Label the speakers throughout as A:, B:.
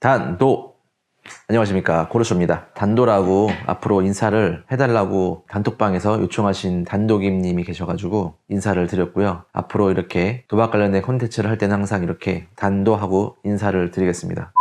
A: 단도. 안녕하십니까. 고르쇼입니다. 단도라고 앞으로 인사를 해달라고 단톡방에서 요청하신 단독임님이 계셔가지고 인사를 드렸고요. 앞으로 이렇게 도박 관련된 콘텐츠를 할 때는 항상 이렇게 단도하고 인사를 드리겠습니다.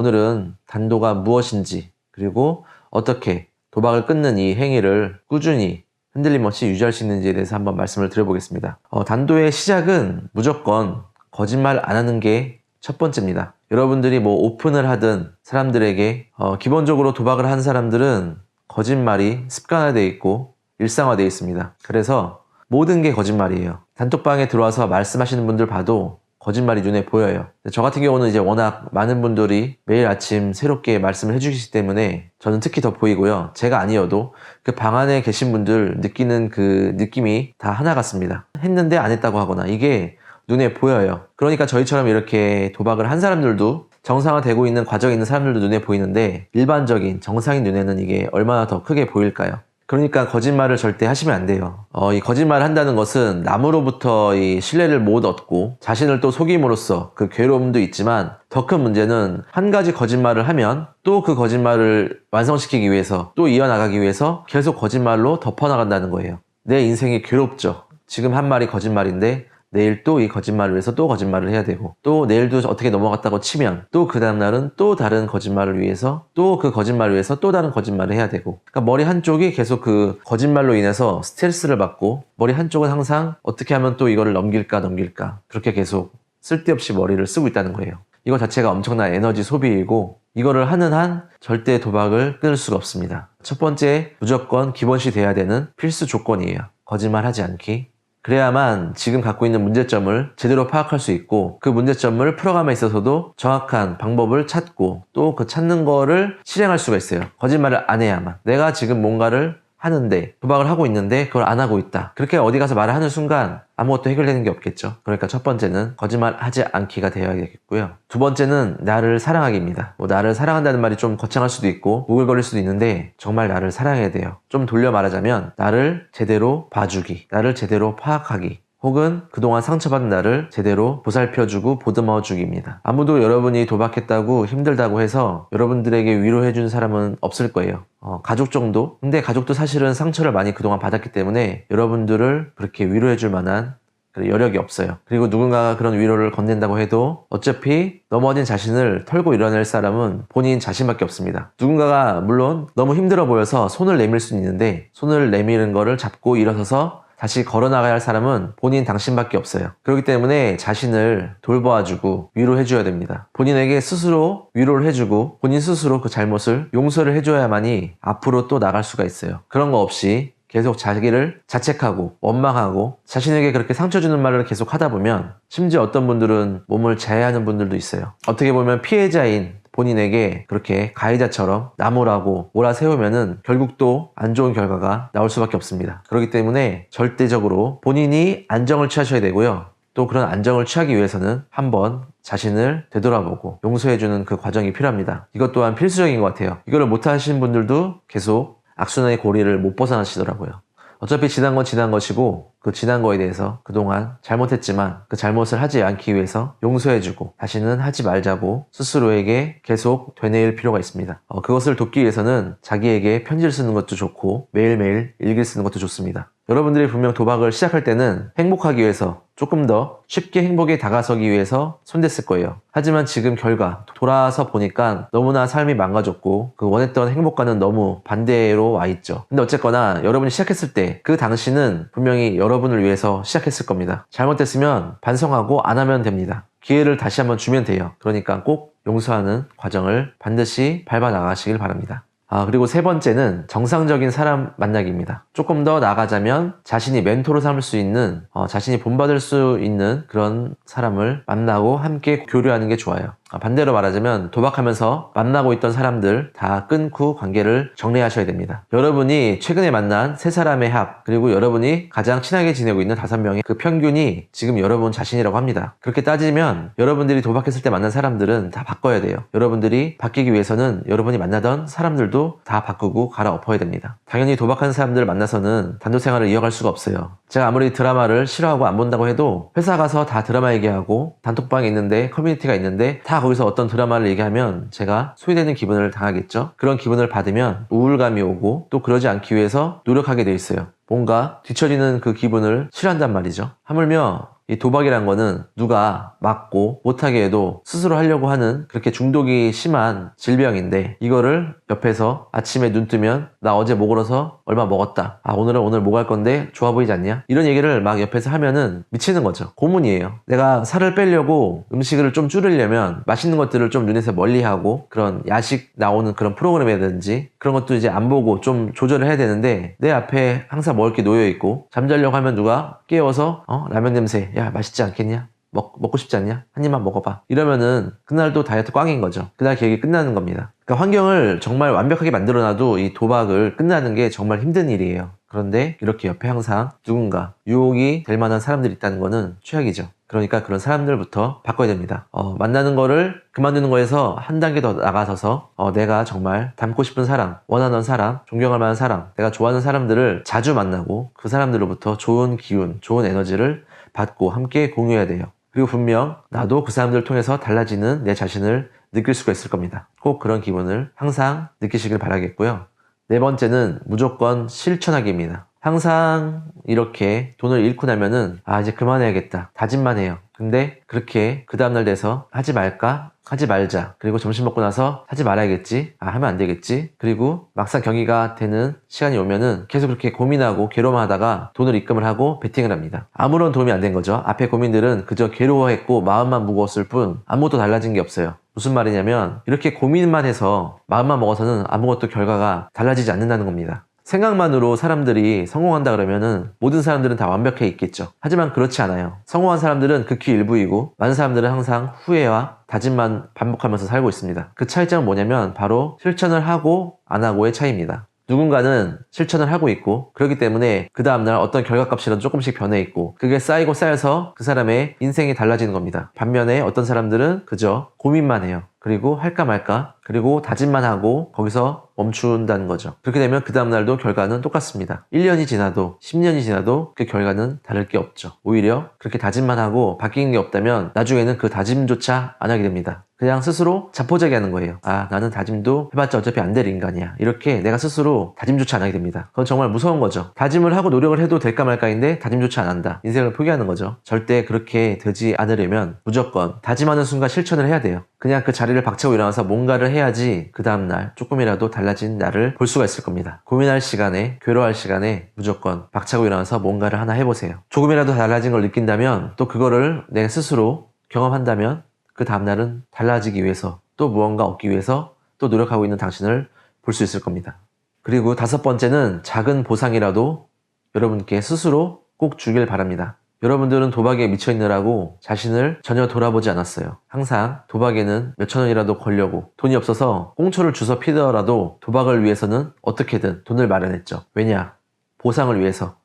A: 오늘은 단도가 무엇인지 그리고 어떻게 도박을 끊는 이 행위를 꾸준히 흔들림 없이 유지할 수 있는지에 대해서 한번 말씀을 드려보겠습니다. 어, 단도의 시작은 무조건 거짓말 안 하는 게 첫 번째입니다. 여러분들이 뭐 오픈을 하든 사람들에게 어, 기본적으로 도박을 한 사람들은 거짓말이 습관화되어 있고 일상화되어 있습니다. 그래서 모든 게 거짓말이에요. 단톡방에 들어와서 말씀하시는 분들 봐도 거짓말이 눈에 보여요. 저 같은 경우는 이제 워낙 많은 분들이 매일 아침 새롭게 말씀을 해주시기 때문에 저는 특히 더 보이고요. 제가 아니어도 그 방 안에 계신 분들 느끼는 그 느낌이 다 하나 같습니다. 했는데 안 했다고 하거나 이게 눈에 보여요. 그러니까 저희처럼 이렇게 도박을 한 사람들도 정상화되고 있는 과정에 있는 사람들도 눈에 보이는데 일반적인 정상인 눈에는 이게 얼마나 더 크게 보일까요? 그러니까 거짓말을 절대 하시면 안 돼요. 어, 이 거짓말을 한다는 것은 남으로부터 이 신뢰를 못 얻고 자신을 또 속임으로써 그 괴로움도 있지만 더 큰 문제는 한 가지 거짓말을 하면 또 그 거짓말을 완성시키기 위해서 또 이어나가기 위해서 계속 거짓말로 덮어나간다는 거예요. 내 인생이 괴롭죠. 지금 한 말이 거짓말인데 내일 또 이 거짓말을 위해서 또 거짓말을 해야 되고 또 내일도 어떻게 넘어갔다고 치면 또 그 다음날은 또 다른 거짓말을 위해서 또 그 거짓말을 위해서 또 다른 거짓말을 해야 되고. 그러니까 머리 한쪽이 계속 그 거짓말로 인해서 스트레스를 받고 머리 한쪽은 항상 어떻게 하면 또 이거를 넘길까 넘길까 그렇게 계속 쓸데없이 머리를 쓰고 있다는 거예요. 이거 자체가 엄청난 에너지 소비이고 이거를 하는 한 절대 도박을 끊을 수가 없습니다. 첫 번째 무조건 기본시 돼야 되는 필수 조건이에요. 거짓말 하지 않기 그래야만 지금 갖고 있는 문제점을 제대로 파악할 수 있고 그 문제점을 풀어감에 있어서도 정확한 방법을 찾고 또 그 찾는 거를 실행할 수가 있어요. 거짓말을 안 해야만. 내가 지금 뭔가를 하는데 도박을 하고 있는데 그걸 안 하고 있다. 그렇게 어디 가서 말을 하는 순간 아무것도 해결되는 게 없겠죠. 그러니까 첫 번째는 거짓말 하지 않기가 되어야겠고요. 두 번째는 나를 사랑하기입니다. 뭐 나를 사랑한다는 말이 좀 거창할 수도 있고 오글거릴 수도 있는데 정말 나를 사랑해야 돼요. 좀 돌려 말하자면 나를 제대로 봐주기, 나를 제대로 파악하기, 혹은 그동안 상처받은 나를 제대로 보살펴주고 보듬어 주기입니다. 아무도 여러분이 도박했다고 힘들다고 해서 여러분들에게 위로해준 사람은 없을 거예요. 어, 가족 정도? 근데 가족도 사실은 상처를 많이 그동안 받았기 때문에 여러분들을 그렇게 위로해줄 만한 여력이 없어요. 그리고 누군가가 그런 위로를 건넨다고 해도 어차피 넘어진 자신을 털고 일어날 사람은 본인 자신밖에 없습니다. 누군가가 물론 너무 힘들어 보여서 손을 내밀 수는 있는데 손을 내미는 거를 잡고 일어서서 다시 걸어나가야 할 사람은 본인 당신밖에 없어요. 그렇기 때문에 자신을 돌봐주고 위로해줘야 됩니다. 본인에게 스스로 위로를 해주고 본인 스스로 그 잘못을 용서를 해줘야만이 앞으로 또 나갈 수가 있어요. 그런 거 없이 계속 자기를 자책하고 원망하고 자신에게 그렇게 상처 주는 말을 계속 하다 보면 심지어 어떤 분들은 몸을 자해하는 분들도 있어요. 어떻게 보면 피해자인 본인에게 그렇게 가해자처럼 나무라고 몰아세우면은 결국 또 안 좋은 결과가 나올 수밖에 없습니다. 그렇기 때문에 절대적으로 본인이 안정을 취하셔야 되고요. 또 그런 안정을 취하기 위해서는 한번 자신을 되돌아보고 용서해주는 그 과정이 필요합니다. 이것 또한 필수적인 것 같아요. 이거를 못하시는 분들도 계속 악순환의 고리를 못 벗어나시더라고요. 어차피 지난 건 지난 것이고 그 지난 거에 대해서 그동안 잘못했지만 그 잘못을 하지 않기 위해서 용서해주고 다시는 하지 말자고 스스로에게 계속 되뇌일 필요가 있습니다. 어, 그것을 돕기 위해서는 자기에게 편지를 쓰는 것도 좋고 매일매일 일기를 쓰는 것도 좋습니다. 여러분들이 분명 도박을 시작할 때는 행복하기 위해서 조금 더 쉽게 행복에 다가서기 위해서 손댔을 거예요. 하지만 지금 결과 돌아서 보니까 너무나 삶이 망가졌고 그 원했던 행복과는 너무 반대로 와 있죠. 근데 어쨌거나 여러분이 시작했을 때 그 당시는 분명히 여러분을 위해서 시작했을 겁니다. 잘못됐으면 반성하고 안 하면 됩니다. 기회를 다시 한번 주면 돼요. 그러니까 꼭 용서하는 과정을 반드시 밟아 나가시길 바랍니다. 아, 그리고 세 번째는 정상적인 사람 만나기입니다. 조금 더 나가자면 자신이 멘토로 삼을 수 있는, 어, 자신이 본받을 수 있는 그런 사람을 만나고 함께 교류하는 게 좋아요. 아, 반대로 말하자면 도박하면서 만나고 있던 사람들 다 끊고 관계를 정리하셔야 됩니다. 여러분이 최근에 만난 세 사람의 합, 그리고 여러분이 가장 친하게 지내고 있는 다섯 명의 그 평균이 지금 여러분 자신이라고 합니다. 그렇게 따지면 여러분들이 도박했을 때 만난 사람들은 다 바꿔야 돼요. 여러분들이 바뀌기 위해서는 여러분이 만나던 사람들도 다 바꾸고 갈아엎어야 됩니다. 당연히 도박하는 사람들을 만나서는 단독 생활을 이어갈 수가 없어요. 제가 아무리 드라마를 싫어하고 안 본다고 해도 회사 가서 다 드라마 얘기하고 단톡방에 있는데 커뮤니티가 있는데 다 거기서 어떤 드라마를 얘기하면 제가 소외되는 기분을 당하겠죠. 그런 기분을 받으면 우울감이 오고 또 그러지 않기 위해서 노력하게 돼 있어요. 뭔가 뒤처지는 그 기분을 싫어한단 말이죠. 하물며 이 도박이란 거는 누가 막고 못하게 해도 스스로 하려고 하는 그렇게 중독이 심한 질병인데 이거를 옆에서 아침에 눈 뜨면 나 어제 먹으러서 얼마 먹었다. 아 오늘은 오늘 뭐 갈 건데 좋아 보이지 않냐? 이런 얘기를 막 옆에서 하면은 미치는 거죠. 고문이에요. 내가 살을 빼려고 음식을 좀 줄이려면 맛있는 것들을 좀 눈에서 멀리하고 그런 야식 나오는 그런 프로그램이라든지 그런 것도 이제 안 보고 좀 조절을 해야 되는데 내 앞에 항상 먹을 게 놓여 있고 잠자려고 하면 누가 깨워서 어 라면 냄새 야 맛있지 않겠냐? 먹, 먹고 싶지 않냐? 한 입만 먹어봐. 이러면은 그날도 다이어트 꽝인 거죠. 그날 계획이 끝나는 겁니다. 그러니까 환경을 정말 완벽하게 만들어놔도 이 도박을 끝나는 게 정말 힘든 일이에요. 그런데 이렇게 옆에 항상 누군가 유혹이 될 만한 사람들이 있다는 거는 최악이죠. 그러니까 그런 사람들부터 바꿔야 됩니다. 어, 만나는 거를 그만두는 거에서 한 단계 더 나가서서 어, 내가 정말 닮고 싶은 사람, 원하는 사람, 존경할 만한 사람, 내가 좋아하는 사람들을 자주 만나고 그 사람들로부터 좋은 기운, 좋은 에너지를 받고 함께 공유해야 돼요. 그리고 분명 나도 그 사람들을 통해서 달라지는 내 자신을 느낄 수가 있을 겁니다. 꼭 그런 기분을 항상 느끼시길 바라겠고요. 네 번째는 무조건 실천하기입니다. 항상 이렇게 돈을 잃고 나면은 아 이제 그만해야겠다 다짐만 해요 근데 그렇게 그 다음날 돼서 하지 말까 하지 말자. 그리고 점심 먹고 나서 하지 말아야겠지. 아 하면 안 되겠지. 그리고 막상 경기가 되는 시간이 오면은 계속 그렇게 고민하고 괴로워하다가 돈을 입금을 하고 베팅을 합니다. 아무런 도움이 안 된 거죠. 앞에 고민들은 그저 괴로워했고 마음만 무거웠을 뿐 아무것도 달라진 게 없어요. 무슨 말이냐면 이렇게 고민만 해서 마음만 먹어서는 아무것도 결과가 달라지지 않는다는 겁니다 생각만으로 사람들이 성공한다 그러면은 모든 사람들은 다 완벽해 있겠죠. 하지만 그렇지 않아요. 성공한 사람들은 극히 일부이고 많은 사람들은 항상 후회와 다짐만 반복하면서 살고 있습니다. 그 차이점은 뭐냐면 바로 실천을 하고 안 하고의 차이입니다. 누군가는 실천을 하고 있고 그렇기 때문에 그 다음날 어떤 결과값이라도 조금씩 변해 있고 그게 쌓이고 쌓여서 그 사람의 인생이 달라지는 겁니다. 반면에 어떤 사람들은 그저 고민만 해요. 그리고 할까 말까 그리고 다짐만 하고 거기서 멈춘다는 거죠. 그렇게 되면 그 다음날도 결과는 똑같습니다. 1년이 지나도 10년이 지나도 그 결과는 다를 게 없죠. 오히려 그렇게 다짐만 하고 바뀌는 게 없다면 나중에는 그 다짐조차 안 하게 됩니다. 그냥 스스로 자포자기 하는 거예요. 아, 나는 다짐도 해봤자 어차피 안 될 인간이야. 이렇게 내가 스스로 다짐조차 안 하게 됩니다. 그건 정말 무서운 거죠. 다짐을 하고 노력을 해도 될까 말까인데 다짐조차 안 한다. 인생을 포기하는 거죠. 절대 그렇게 되지 않으려면 무조건 다짐하는 순간 실천을 해야 돼요. 그냥 그 자리를 박차고 일어나서 뭔가를 해야지 그 다음날 조금이라도 달라진 나를 볼 수가 있을 겁니다. 고민할 시간에, 괴로워할 시간에 무조건 박차고 일어나서 뭔가를 하나 해보세요. 조금이라도 달라진 걸 느낀다면 또 그거를 내가 스스로 경험한다면 그 다음날은 달라지기 위해서 또 무언가 얻기 위해서 또 노력하고 있는 당신을 볼 수 있을 겁니다. 그리고 다섯 번째는 작은 보상이라도 여러분께 스스로 꼭 주길 바랍니다. 여러분들은 도박에 미쳐있느라고 자신을 전혀 돌아보지 않았어요. 항상 도박에는 몇천 원이라도 걸려고 돈이 없어서 꽁초를 주워 피더라도 도박을 위해서는 어떻게든 돈을 마련했죠. 왜냐? 보상을 위해서.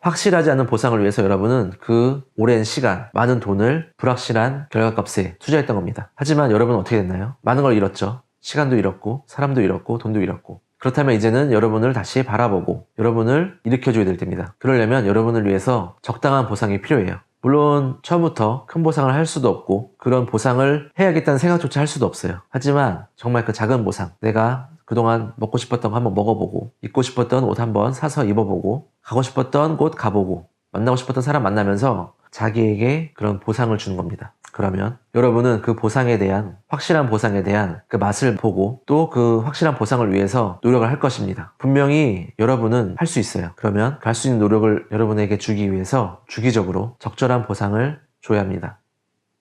A: 확실하지 않은 보상을 위해서 여러분은 그 오랜 시간, 많은 돈을 불확실한 결과값에 투자했던 겁니다. 하지만 여러분은 어떻게 됐나요? 많은 걸 잃었죠. 시간도 잃었고, 사람도 잃었고, 돈도 잃었고. 그렇다면 이제는 여러분을 다시 바라보고 여러분을 일으켜줘야 될 때입니다. 그러려면 여러분을 위해서 적당한 보상이 필요해요. 물론 처음부터 큰 보상을 할 수도 없고 그런 보상을 해야겠다는 생각조차 할 수도 없어요. 하지만 정말 그 작은 보상, 내가 그동안 먹고 싶었던 거 한번 먹어보고 입고 싶었던 옷 한번 사서 입어보고 가고 싶었던 곳 가보고 만나고 싶었던 사람 만나면서 자기에게 그런 보상을 주는 겁니다. 그러면 여러분은 그 보상에 대한 확실한 보상에 대한 그 맛을 보고 또 그 확실한 보상을 위해서 노력을 할 것입니다. 분명히 여러분은 할 수 있어요. 그러면 갈 수 있는 노력을 여러분에게 주기 위해서 주기적으로 적절한 보상을 줘야 합니다.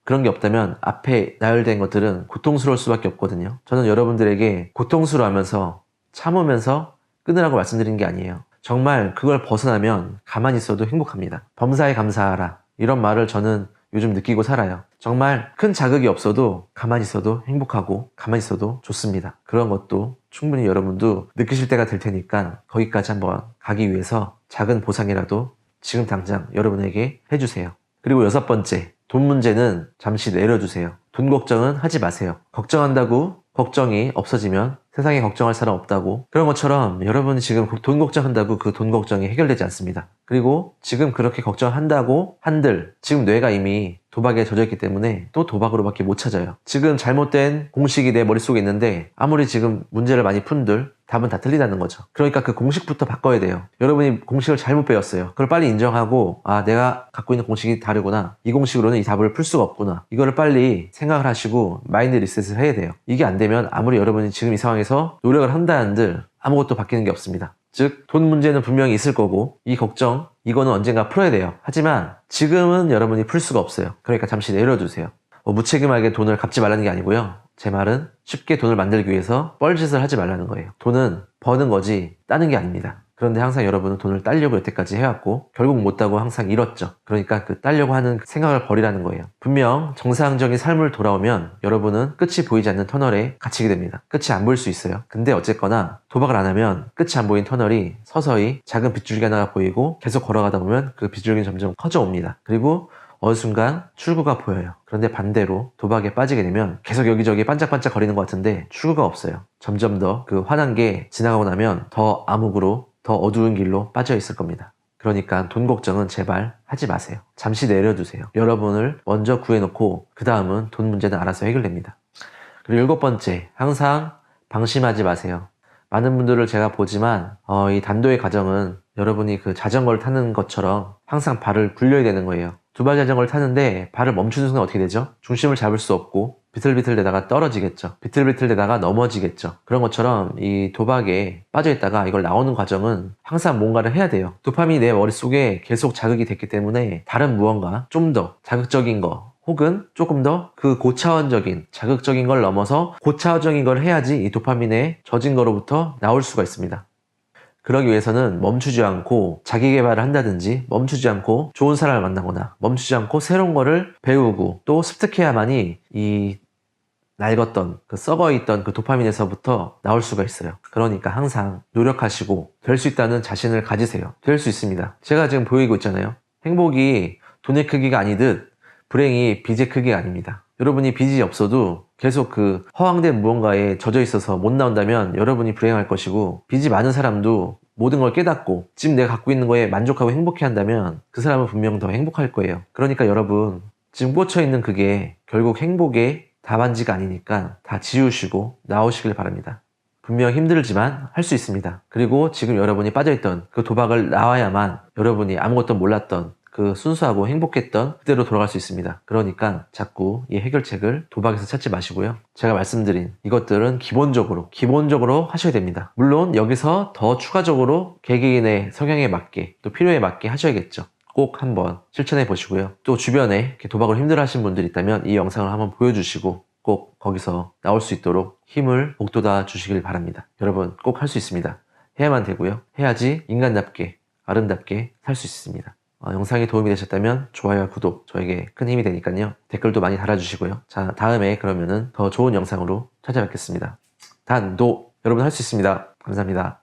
A: 그런 게 없다면 앞에 나열된 것들은 고통스러울 수밖에 없거든요. 저는 여러분들에게 고통스러워하면서 참으면서 끊으라고 말씀드린 게 아니에요. 정말 그걸 벗어나면 가만히 있어도 행복합니다. 범사에 감사하라. 이런 말을 저는 요즘 느끼고 살아요. 정말 큰 자극이 없어도 가만히 있어도 행복하고 가만히 있어도 좋습니다. 그런 것도 충분히 여러분도 느끼실 때가 될 테니까 거기까지 한번 가기 위해서 작은 보상이라도 지금 당장 여러분에게 해주세요. 그리고 여섯 번째, 돈 문제는 잠시 내려주세요. 돈 걱정은 하지 마세요. 걱정한다고 걱정이 없어지면 세상에 걱정할 사람 없다고 그런 것처럼 여러분이 지금 돈 걱정한다고 그 돈 걱정이 해결되지 않습니다. 그리고 지금 그렇게 걱정한다고 한들 지금 뇌가 이미 도박에 젖어있기 때문에 또 도박으로밖에 못 찾아요. 지금 잘못된 공식이 내 머릿속에 있는데 아무리 지금 문제를 많이 푼들 답은 다 틀리다는 거죠. 그러니까 그 공식부터 바꿔야 돼요. 여러분이 공식을 잘못 배웠어요. 그걸 빨리 인정하고 아 내가 갖고 있는 공식이 다르구나. 이 공식으로는 이 답을 풀 수가 없구나. 이거를 빨리 생각을 하시고 마인드 리셋을 해야 돼요. 이게 안 되면 아무리 여러분이 지금 이 상황에서 노력을 한다 한들 아무것도 바뀌는 게 없습니다. 즉, 돈 문제는 분명히 있을 거고, 이 걱정, 이거는 언젠가 풀어야 돼요. 하지만 지금은 여러분이 풀 수가 없어요. 그러니까 잠시 내려두세요. 뭐 무책임하게 돈을 갚지 말라는 게 아니고요. 제 말은 쉽게 돈을 만들기 위해서 뻘짓을 하지 말라는 거예요. 돈은 버는 거지 따는 게 아닙니다. 그런데 항상 여러분은 돈을 따려고 여태까지 해왔고 결국 못 따고 항상 잃었죠. 그러니까 그 따려고 하는 생각을 버리라는 거예요. 분명 정상적인 삶을 돌아오면 여러분은 끝이 보이지 않는 터널에 갇히게 됩니다. 끝이 안 보일 수 있어요. 근데 어쨌거나 도박을 안 하면 끝이 안 보인 터널이 서서히 작은 빗줄기 하나가 보이고 계속 걸어가다 보면 그 빗줄기는 점점 커져 옵니다. 그리고 어느 순간 출구가 보여요. 그런데 반대로 도박에 빠지게 되면 계속 여기저기 반짝반짝 거리는 것 같은데 출구가 없어요. 점점 더 그 화난 게 지나가고 나면 더 암흑으로 더 어두운 길로 빠져 있을 겁니다. 그러니까 돈 걱정은 제발 하지 마세요. 잠시 내려두세요. 여러분을 먼저 구해놓고 그 다음은 돈 문제는 알아서 해결됩니다. 그리고 일곱 번째, 항상 방심하지 마세요. 많은 분들을 제가 보지만 어, 이 단도의 과정은 여러분이 그 자전거를 타는 것처럼 항상 발을 굴려야 되는 거예요. 두 발 자전거를 타는데 발을 멈추는 순간 어떻게 되죠? 중심을 잡을 수 없고 비틀비틀 대다가 떨어지겠죠. 비틀비틀 대다가 넘어지겠죠. 그런 것처럼 이 도박에 빠져 있다가 이걸 나오는 과정은 항상 뭔가를 해야 돼요. 도파민이 내 머릿속에 계속 자극이 됐기 때문에 다른 무언가 좀 더 자극적인 거 혹은 조금 더 그 고차원적인 자극적인 걸 넘어서 고차원적인 걸 해야지 이 도파민에 젖은 거로부터 나올 수가 있습니다. 그러기 위해서는 멈추지 않고 자기 개발을 한다든지 멈추지 않고 좋은 사람을 만나거나 멈추지 않고 새로운 거를 배우고 또 습득해야만이 이 낡았던 그 썩어 있던 그 도파민에서부터 나올 수가 있어요. 그러니까 항상 노력하시고 될 수 있다는 자신을 가지세요. 될 수 있습니다. 제가 지금 보이고 있잖아요. 행복이 돈의 크기가 아니듯 불행이 빚의 크기가 아닙니다. 여러분이 빚이 없어도 계속 그 허황된 무언가에 젖어 있어서 못 나온다면 여러분이 불행할 것이고 빚이 많은 사람도 모든 걸 깨닫고 지금 내가 갖고 있는 거에 만족하고 행복해 한다면 그 사람은 분명 더 행복할 거예요. 그러니까 여러분 지금 꽂혀 있는 그게 결국 행복의 답안지가 아니니까 다 지우시고 나오시길 바랍니다. 분명 힘들지만 할 수 있습니다. 그리고 지금 여러분이 빠져있던 그 도박을 나와야만 여러분이 아무것도 몰랐던 그 순수하고 행복했던 그대로 돌아갈 수 있습니다. 그러니까 자꾸 이 해결책을 도박에서 찾지 마시고요. 제가 말씀드린 이것들은 기본적으로, 기본적으로 하셔야 됩니다. 물론 여기서 더 추가적으로 개개인의 성향에 맞게 또 필요에 맞게 하셔야겠죠. 꼭 한번 실천해 보시고요. 또 주변에 도박을 힘들어 하시는 분들 있다면 이 영상을 한번 보여주시고 꼭 거기서 나올 수 있도록 힘을 복돋아 주시길 바랍니다. 여러분 꼭 할 수 있습니다. 해야만 되고요. 해야지 인간답게 아름답게 살 수 있습니다. 어, 영상이 도움이 되셨다면 좋아요와 구독 저에게 큰 힘이 되니까요. 댓글도 많이 달아주시고요. 자 다음에 그러면은 더 좋은 영상으로 찾아뵙겠습니다. 단도 여러분 할 수 있습니다. 감사합니다.